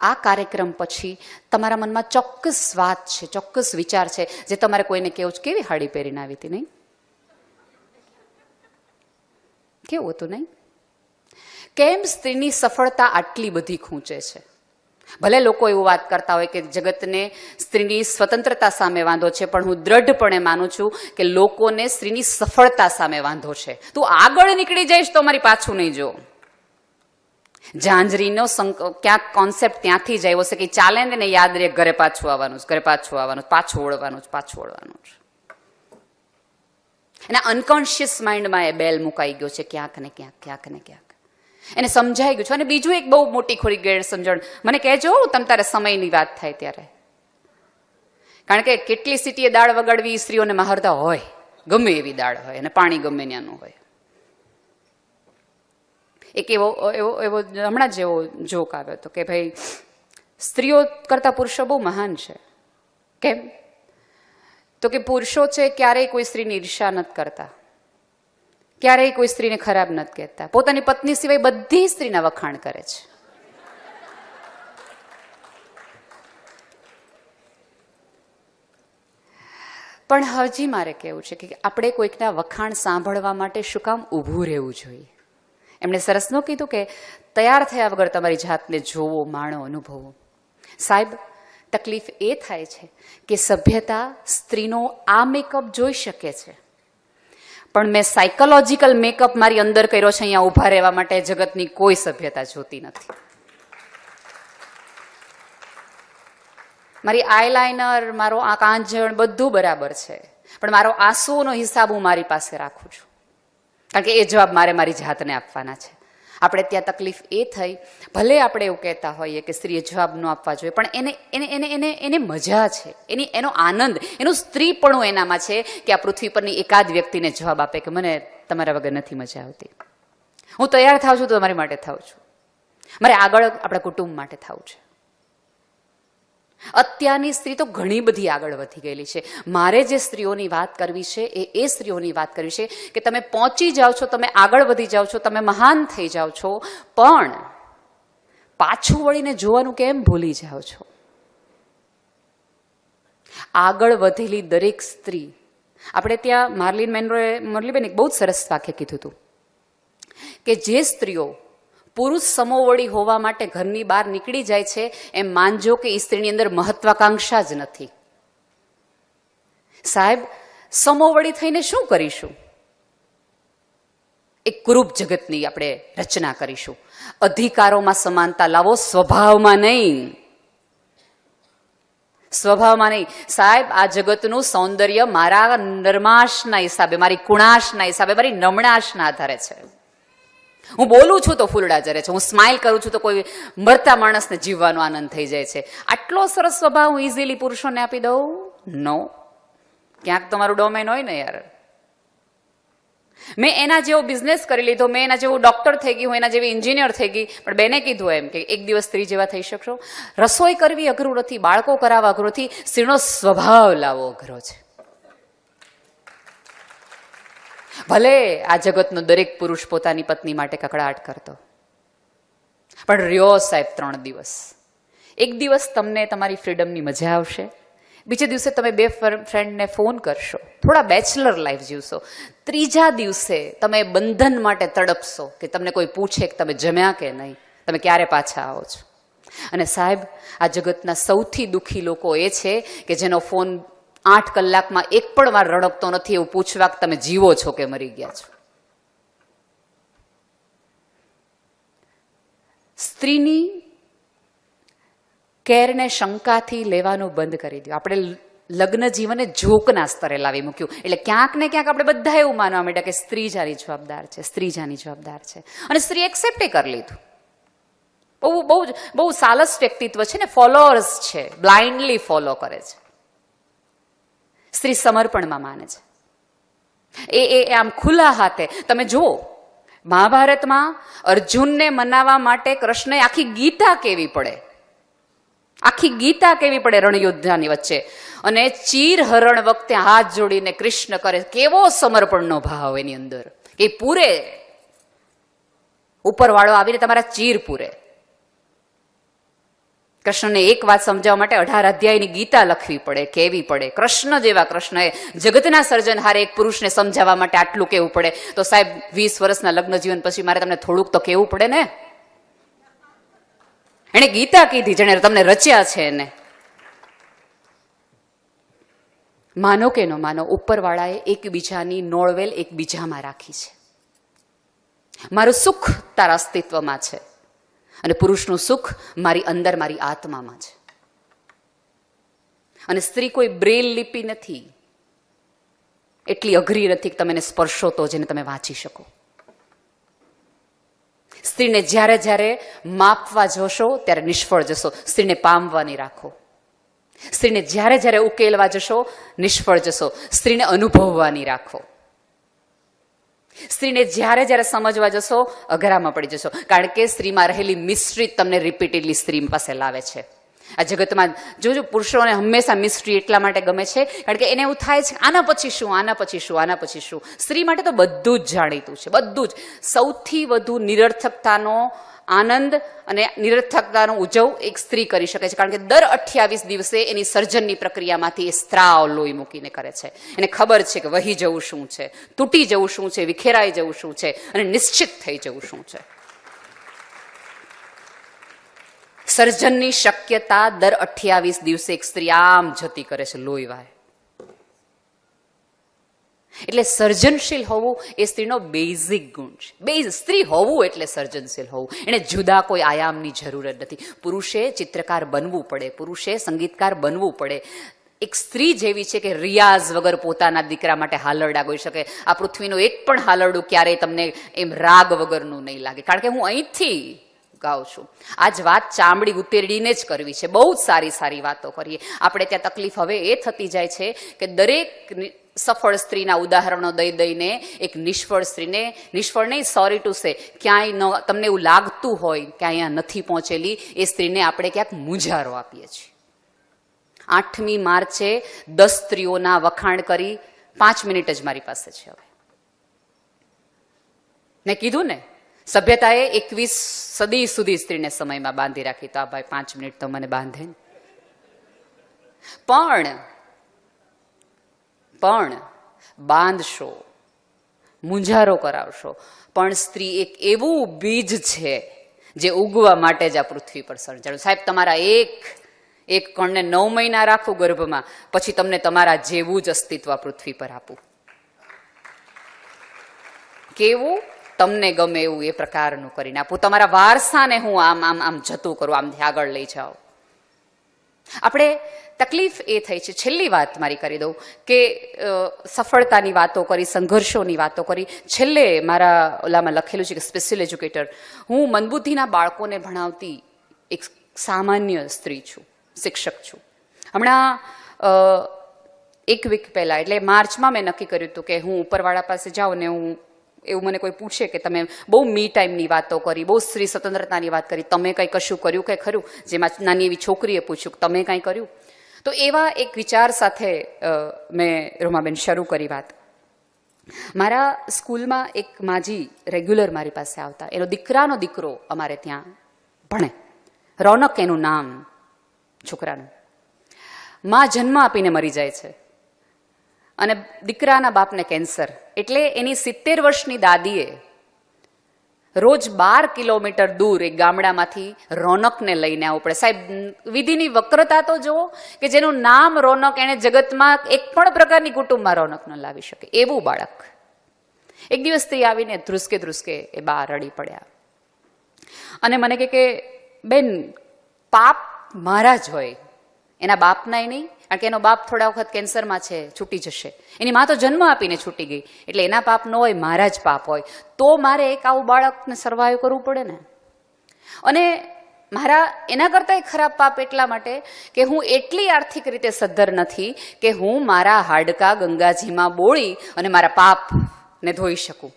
આ કાર્યક્રમ પછી તમારા મનમાં ચોક્કસ વાત છે, ચોક્કસ વિચાર છે, જે તમારે કોઈને કેવું છે? કેવી હાડી પહેરીને આવી હતી નહીં? કેવું હતું નહીં? કેમ સ્ત્રીની સફળતા આટલી બધી ખૂંચે છે? ભલે લોકો એવું વાત કરતા હોય કે જગતને સ્ત્રીની સ્વતંત્રતા સામે વાંધો છે, પણ હું દ્રઢપણે માનું છું કે લોકોને સ્ત્રીની સફળતા સામે વાંધો છે. તું આગળ નીકળી જઈશ તો મારી પાછું નહીં જો ઝાંઝરીનો ક્યાંક કોન્સેપ્ટ ત્યાંથી જ આવ્યો છે કે ચાલે ને યાદ રહે, ઘરે પાછું આવવાનું ઘરે પાછું આવવાનું પાછું ઓળવાનું પાછું ઓળવાનું એના અનકોન્શિયસ માઇન્ડમાં એ બેલ મુકાઈ ગયો છે ક્યાંક ને ક્યાંક ક્યાંક ને ક્યાંક. એને સમજાઈ ગયું છે અને બીજું એક બહુ મોટી ખોરી ગેર સમજણ મને કહેજો તમ તારે સમયની વાત થાય ત્યારે. કારણ કે કેટલી સિટીએ દાળ વગાડવી, સ્ત્રીઓને મહારતા હોય. ગમે એવી દાળ હોય અને પાણી ગમે ત્યાંનું હોય. એક એવો એવો એવો હમણાં જ એવો જોક આવ્યો હતો કે ભાઈ, સ્ત્રીઓ કરતાં પુરુષો બહુ મહાન છે. કેમ? તો કે પુરુષો છે ક્યારેય કોઈ સ્ત્રીની ઈર્ષા નથી કરતા. ક્યારેય કોઈ સ્ત્રીને ખરાબ નથી કહેતા. પોતાની પત્ની સિવાય બધી સ્ત્રીના વખાણ કરે છે. પણ હજી મારે કહેવું છે કે આપણે કોઈકના વખાણ સાંભળવા માટે શું કામ ઊભું રહેવું જોઈએ? એમણે સરસ ન કીધું કે તૈયાર થયા વગર તમારી જાતને જોવો, માણો, અનુભવો. સાહેબ, તકલીફ એ થાય છે કે સભ્યતા સ્ત્રીનો આ મેકઅપ જોઈ શકે છે. પણ મેં સાયકોલોજીકલ મેકઅપ મારી અંદર કર્યો છે, અહીંયા ઊભા રહેવા માટે જગતની કોઈ સભ્યતા જોતી નથી. મારી આઈલાઇનર મારો આ કાંજણ બધું બરાબર છે. પણ મારો આંસુઓનો હિસાબ હું મારી પાસે રાખું છું. કારણ કે એ જવાબ મારે મારી જાતને આપવાના છે. આપણે ત્યાં તકલીફ એ થઈ, ભલે આપણે એવું કહેતા હોઈએ કે સ્ત્રીએ જવાબ ન આપવા જોઈએ, પણ એને એને એને એને એને મજા છે. એની, એનો આનંદ, એનું સ્ત્રીપણું એનામાં છે કે આ પૃથ્વી પરની એકાદ વ્યક્તિને જવાબ આપે કે મને તમારા વગર નથી મજા આવતી. હું તૈયાર થાઉં છું તો તમારી માટે થાઉં છું. મારે આગળ આપણા કુટુંબ માટે થવું છે. અત્યારની સ્ત્રી તો ઘણી બધી આગળ વધી ગયેલી છે. મારે જે સ્ત્રીઓની વાત કરવી છે એ એ સ્ત્રીઓની વાત કરવી છે કે તમે પહોંચી જાઓ છો, તમે આગળ વધી જાઓ છો, તમે મહાન થઈ જાઓ છો, પણ પાછું વળીને જોવાનું કેમ ભૂલી જાઓ છો? આગળ વધેલી દરેક સ્ત્રી, આપણે ત્યાં માર્લિન મેનરોએ, મુરલીબેન એક બહુ જ સરસ વાક્ય કીધું હતું કે જે સ્ત્રીઓ પુરુષ સમોવડી હોવા માટે ઘરની બહાર નીકળી જાય છે, એમ માનજો કે સ્ત્રીની અંદર મહત્વાકાંક્ષા જ નથી. સાહેબ, સમોવડી થઈને શું કરીશું? એક કુરૂપ જગતની આપણે રચના કરીશું. અધિકારોમાં સમાનતા લાવો, સ્વભાવમાં નહીં. સ્વભાવમાં નહીં. સાહેબ, આ જગતનું સૌંદર્ય મારા નરમાશના હિસાબે, મારી કુણાશના હિસાબે, મારી નમણાશના આધારે છે. હું બોલું છું તો ફૂલડા જરે છે. હું સ્માઇલ કરું છું તો કોઈ મરતા માણસને જીવવાનો આનંદ થઈ જાય છે. આટલો સરસ સ્વભાવ હું ઇઝીલી પુરુષોને આપી દઉં? નો ક્યાંક તમારું ડોમેન હોય ને યાર. મેં એના જેવો બિઝનેસ કરી લીધો, મેં એના જેવું ડોક્ટર થઈ ગઈ, હું એના જેવી એન્જિનિયર થઈ ગઈ, પણ બેને કીધું એમ કે એક દિવસ સ્ત્રી જેવા થઈ શકશો. રસોઈ કરવી અઘરું નથી, બાળકો કરાવવા અઘરું નથી, સ્ત્રીનો સ્વભાવ લાવવો અઘરો છે. ભલે આ જગતનો દરેક પુરુષ પોતાની પત્ની માટે કકડાટ કરતો. પણ રહ્યો સાહેબ ત્રણ દિવસ. એક દિવસ તમને તમારી ફ્રીડમની મજા આવશે. બીજે દિવસે તમે બે ફ્રેન્ડને ફોન કરશો. થોડા બેચલર લાઈફ જીવશો. ત્રીજા દિવસે તમે બંધન માટે તડપશો કે તમને કોઈ પૂછે કે તમે જમ્યા કે નહીં. તમે ક્યારે પાછા આવો છો? અને સાહેબ, આ જગતના સૌથી દુઃખી લોકો એ છે કે જેનો ફોન આઠ કલાકમાં એક પણ વાર રડકતો નથી એવું પૂછવા તમે જીવો છો કે મરી ગયા છો? સ્ત્રીની કેરને શંકાથી લેવાનું બંધ કરી દો આપણે લગ્ન જીવનને જોકના સ્તરે લાવી મૂક્યું. એટલે ક્યાંક ને ક્યાંક આપણે બધા એવું માનવા માંડ્યા કે સ્ત્રી જાની જવાબદાર છે, સ્ત્રી જાની જવાબદાર છે. અને સ્ત્રી એક્સેપ્ટે કરી લીધું. બહુ બહુ બહુ સાલસ વ્યક્તિત્વ છે ને, ફોલોઅર્સ છે, બ્લાઇન્ડલી ફોલો કરે છે. સ્ત્રી સમર્પણમાં માને છે. એ એ આમ ખુલ્લા હાથે. તમે જુઓ, મહાભારતમાં અર્જુનને મનાવવા માટે કૃષ્ણએ આખી ગીતા કેવી પડે? આખી ગીતા કેવી પડે રણયોદ્ધાની વચ્ચે? અને ચીર હરણ વખતે હાથ જોડીને કૃષ્ણ કરે. કેવો સમર્પણનો ભાવ એની અંદર? કે પૂરે. ઉપરવાળો આવીને તમારા ચીર પૂરે. કૃષ્ણને એક વાત સમજાવવા માટે અઢાર અધ્યાયની ગીતા લખવી પડે કેવી પડે. કૃષ્ણ જેવા કૃષ્ણએ જગતના સર્જનહારે એક પુરુષને સમજાવવા માટે આટલું કહેવું પડે. તો સાહેબ, વીસ વર્ષના લગ્ન જીવન પછી મારે તમને થોડુંક તો કહેવું પડે ને? એણે ગીતા કીધી, જેણે તમને રચ્યા છે એને. માનો કે ન માનો, ઉપરવાળાએ એકબીજાની નોળવેલ એકબીજામાં રાખી છે. મારું સુખ તારા અસ્તિત્વમાં છે. અને પુરુષનું સુખ મારી અંદર, મારી આત્મામાં છે. અને સ્ત્રી કોઈ બ્રેલ લિપિ નથી. એટલી અઘરી નથી કે તમે એને સ્પર્શો તો જેને તમે વાંચી શકો. સ્ત્રીને જ્યારે જ્યારે માપવા જોશો, ત્યારે નિષ્ફળ જશો. સ્ત્રીને પામવાની રાખો. સ્ત્રીને જ્યારે જ્યારે ઉકેલવા જશો, નિષ્ફળ જશો. સ્ત્રીને અનુભવવાની રાખો. સ્ત્રીને જ્યારે જ્યારે સમજવા જશો, અઘરામાં પડી જશો. કારણ કે સ્ત્રીમાં રહેલી મિસ્ટ્રી તમને રિપીટેડલી સ્ત્રી પાસે લાવે છે. આ જગતમાં જોજો પુરુષોને હંમેશા મિસ્ટ્રી એટલા માટે ગમે છે, કારણ કે એને એવું થાય છે, આના પછી શું, આના પછી શું, આના પછી શું. સ્ત્રી માટે તો બધું જ જાણીતું છે, બધું જ. સૌથી વધુ નિરર્થકતાનો આનંદ અને નિરર્થકતાનો ઉજવ એક સ્ત્રી કરી શકે છે. કારણ કે દર અઠ્યાવીસ દિવસે એની સર્જનની પ્રક્રિયામાંથી એ સ્ત્રાવ લોહી મૂકીને કરે છે. એને ખબર છે કે વહી જવું શું છે, તૂટી જવું શું છે, વિખેરાઈ જવું શું છે અને નિશ્ચિત થઈ જવું શું છે. સર્જનની શક્યતા દર અઠ્યાવીસ દિવસે એક સ્ત્રી આમ જતી કરે છે, લોહી વાય એટલે સર્જનશીલ હોવું એ સ્ત્રીનો બેઝિક ગુણ છે. બેઝ સ્ત્રી હોવું એટલે સર્જનશીલ હોવું. એને જુદા કોઈ આયામની જરૂર જ નથી. પુરુષે ચિત્રકાર બનવું પડે. પુરુષે સંગીતકાર બનવું પડે. એક સ્ત્રી જેવી છે કે રિયાઝ વગર પોતાના દીકરા માટે હાલરડા ગોઈ શકે. આ પૃથ્વીનું એક પણ હાલરડું ક્યારેય તમને એમ રાગ વગરનું નહીં લાગે. કારણ કે હું અહીંથી ગાઉં છું. આ જ વાત ચામડી ઉતેરડીને જ કરવી છે. બહુ જ સારી સારી વાતો કરીએ. આપણે ત્યાં તકલીફ હવે એ થતી જાય છે કે દરેક સફળ સ્ત્રીના ઉદાહરણો દઈ દઈને એક નિષ્ફળ સ્ત્રીને, નિષ્ફળ નહીં સોરી ટુ સે ક્યાંય ન, તમને એવું લાગતું હોય કે અહીંયા નથી પહોંચેલી, એ સ્ત્રીને આપણે ક્યાંક મુંજારો આપીએ છીએ. આઠમી માર્ચે દસ સ્ત્રીઓના વખાણ કરી, પાંચ મિનિટ જ મારી પાસે છે હવે. મેં કીધું ને, સભ્યતાએ એકવીસ સદી સુધી સ્ત્રીને સમયમાં બાંધી રાખી. તો આ ભાઈ પાંચ મિનિટ તો મને બાંધે પણ પણ બાંધશો, મૂંઝારો કરાવશો. પણ સ્ત્રી એક એવું બીજ છે જે ઉગવા માટે જ આ પૃથ્વી પર સર્જાયું. સાહેબ, તમારા એક એક કણને નવ મહિના રાખું ગર્ભમાં, પછી તમને તમારા જેવું જ અસ્તિત્વ પૃથ્વી પર આપું. કેવું? તમને ગમે એવું એ પ્રકારનું કરીને આપું. તમારા વારસાને હું આમ આમ આમ જતું કરું, આમથી આગળ લઈ જાઉં આપણે તકલીફ એ થઈ છે, છેલ્લી વાત મારી કરી દઉં કે સફળતાની વાતો કરી, સંઘર્ષોની વાતો કરી. છેલ્લે મારા ઓલામાં લખેલું છે કે સ્પેશિયલ એજ્યુકેટર હું મનબુદ્ધિના બાળકોને ભણાવતી એક સામાન્ય સ્ત્રી છું, શિક્ષક છું. હમણાં એક વીક પહેલાં, એટલે માર્ચમાં મેં નક્કી કર્યું હતું કે હું ઉપરવાળા પાસે જાઉં ને હું એવું મને કોઈ પૂછે કે તમે બહુ મી ટાઈમની વાતો કરી, બહુ સ્ત્રી સ્વતંત્રતાની વાત કરી, તમે કંઈ કશું કર્યું કે ખરું? જેમાં નાની એવી છોકરીએ પૂછ્યું તમે કાંઈ કર્યું? તો એવા એક વિચાર સાથે મેં રોમાબેન શરૂ કરી વાત. મારા સ્કૂલમાં એક માજી રેગ્યુલર મારી પાસે આવતા. એનો દીકરાનો દીકરો અમારે ત્યાં ભણે. રોનક એનું નામ, છોકરાનું. માં જન્મ આપીને મરી જાય છે. અને દીકરાના બાપને કેન્સર. એટલે એની સિત્તેર વર્ષની દાદીએ રોજ બાર કિલોમીટર દૂર એક ગામડામાંથી રોનકને લઈને આવવું પડે. સાહેબ, વિધિની વક્રતા તો જુઓ કે જેનું નામ રોનક એણે જગતમાં એક પણ પ્રકારની કુટુંબમાં રોનક ન લાવી શકે. એવું બાળક. એક દિવસ સ્ત્રી આવીને ધ્રુસકે ધ્રુસકે એ બા રડી પડ્યા. અને મને કે, બેન, પાપ મારા જ હોય. એના બાપનાય નહીં કારણ કે એનો બાપ થોડા વખત કેન્સરમાં છે, છૂટી જશે. એની મા તો જન્મ આપીને છૂટી ગઈ. એટલે એના પાપ ન હોય, મારા જ પાપ હોય. તો મારે એક આવું બાળકને સર્વાઈવ કરવું પડે ને? અને મારા એના કરતાંય ખરાબ પાપ એટલા માટે કે હું એટલી આર્થિક રીતે સદ્ધર નથી કે હું મારા હાડકા ગંગાજીમાં બોળી અને મારા પાપને ધોઈ શકું.